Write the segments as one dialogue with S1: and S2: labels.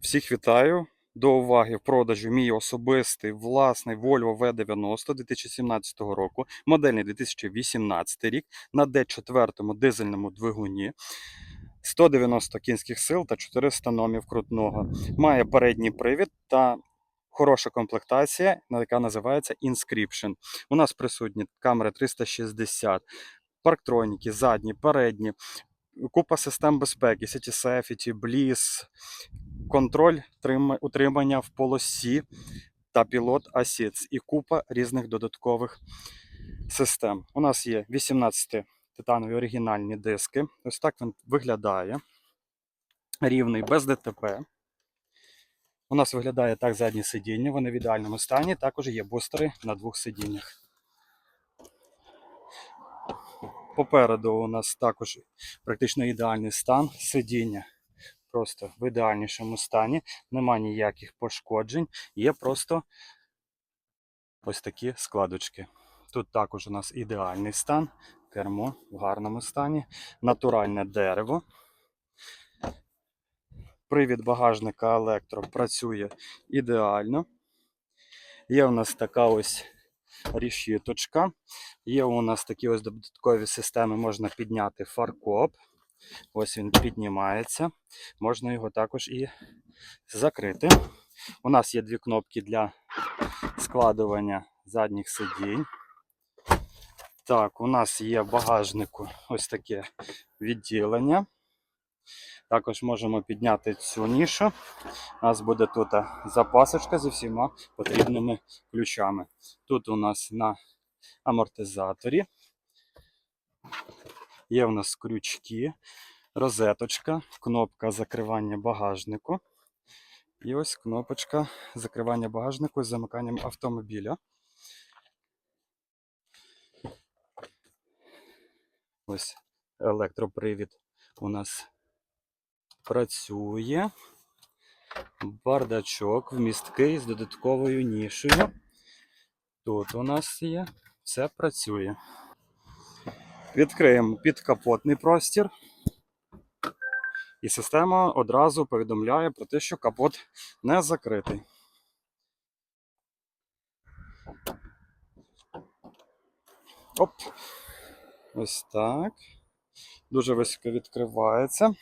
S1: Всіх вітаю. До уваги в продажу мій особистий власний Volvo V90 2017 року, модельний 2018 рік на D4 дизельному двигуні. 190 кінських сил та 400 номів крутного. Має передній привід та хороша комплектація, яка називається Inscription. У нас присутні камери 360, парктроніки, задні, передні, купа систем безпеки, City Safety, Bliss, контроль утримання в полосі та пілот Assist і купа різних додаткових систем. У нас є 18 титанові оригінальні диски. Ось так він виглядає. Рівний, без ДТП. У нас виглядає так задні сидіння, вони в ідеальному стані. Також є бустери на двох сидіннях. Попереду у нас також практично ідеальний стан сидіння. Просто в ідеальнішому стані, нема ніяких пошкоджень, є просто ось такі складочки. Тут також у нас ідеальний стан, кермо в гарному стані, натуральне дерево. Привід багажника електро працює ідеально. Є у нас така ось рішіточка. Є у нас такі ось додаткові системи, можна підняти фаркоп. Ось він піднімається. Можна його також і закрити. У нас є дві кнопки для складування задніх сидінь. Так, у нас є в багажнику ось таке відділення. Також можемо підняти цю нішу. У нас буде тут запасочка зі всіма потрібними ключами. Тут у нас на амортизаторі. Є у нас крючки, розеточка, кнопка закривання багажнику. І ось кнопочка закривання багажнику з замиканням автомобіля. Ось електропривід у нас працює. Бардачок вмісткий з додатковою нішею. Тут у нас є, все працює. Відкриємо підкапотний простір. І система одразу повідомляє про те, що капот не закритий. Оп. Ось так. Дуже високо відкривається.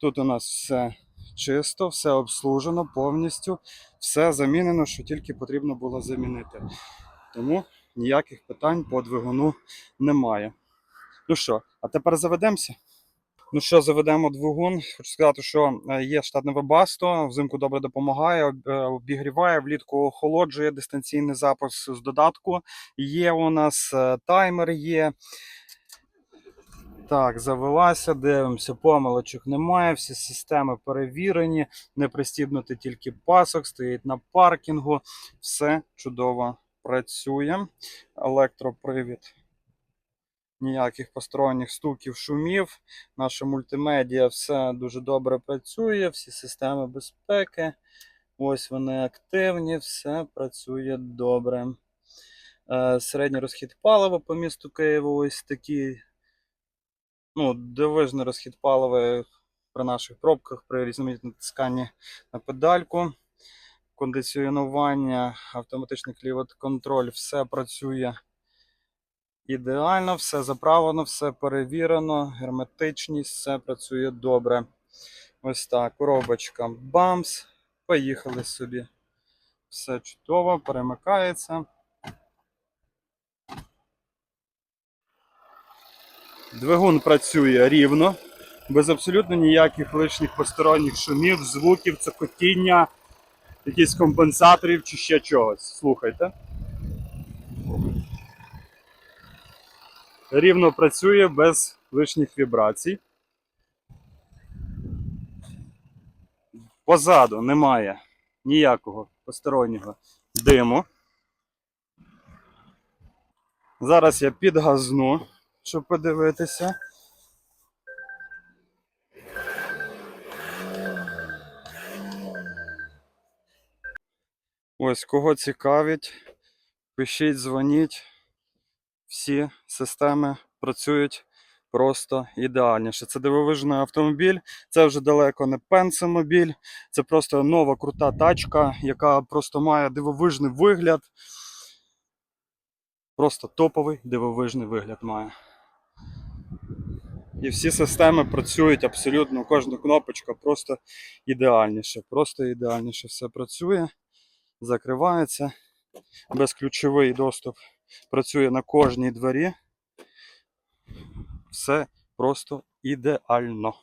S1: Тут у нас все чисто, все обслужено повністю, все замінено, що тільки потрібно було замінити. Тому ніяких питань по двигуну немає. Ну що, а тепер заведемося. Ну що, заведемо двигун. Хочу сказати, що е, є штатне вебасто, взимку добре допомагає, е, обігріває, влітку охолоджує дистанційний запуск з додатку. Є у нас е, таймер є. Так, завелася, дивимося, помилочок немає, всі системи перевірені, не пристібнути тільки пасок, стоїть на паркінгу, все чудово працює. Електропривід. Ніяких посторонніх стуків, шумів. Наша мультимедіа все дуже добре працює, всі системи безпеки. Ось вони активні, все працює добре. Е, Середній розхід палива по місту Києву ось такий. Ну, дивижний розхід палива при наших пробках, при різноманітному натисканні на педальку. Кондиціонування, автоматичний клімат-контроль, все працює ідеально, все заправлено, все перевірено, герметичність, все працює добре. Ось так, коробочка бамс. Поїхали собі. Все чудово, перемикається. Двигун працює рівно, без абсолютно ніяких лишніх посторонніх шумів, звуків, цокотіння, якихось компенсаторів чи ще чогось. Слухайте. Рівно працює без лишніх вібрацій. Позаду немає ніякого постороннього диму. Зараз я підгазну, щоб подивитися. Ось кого цікавить, пишіть, дзвоніть. Всі системи працюють просто ідеальніше. Це дивовижний автомобіль, це вже далеко не пенсимобіль, це просто нова крута тачка, яка просто має дивовижний вигляд. Просто топовий дивовижний вигляд має. І всі системи працюють абсолютно, кожна кнопочка просто ідеальніше. Просто ідеальніше все працює, закривається. Безключовий доступ працює на кожній двері. Все просто ідеально.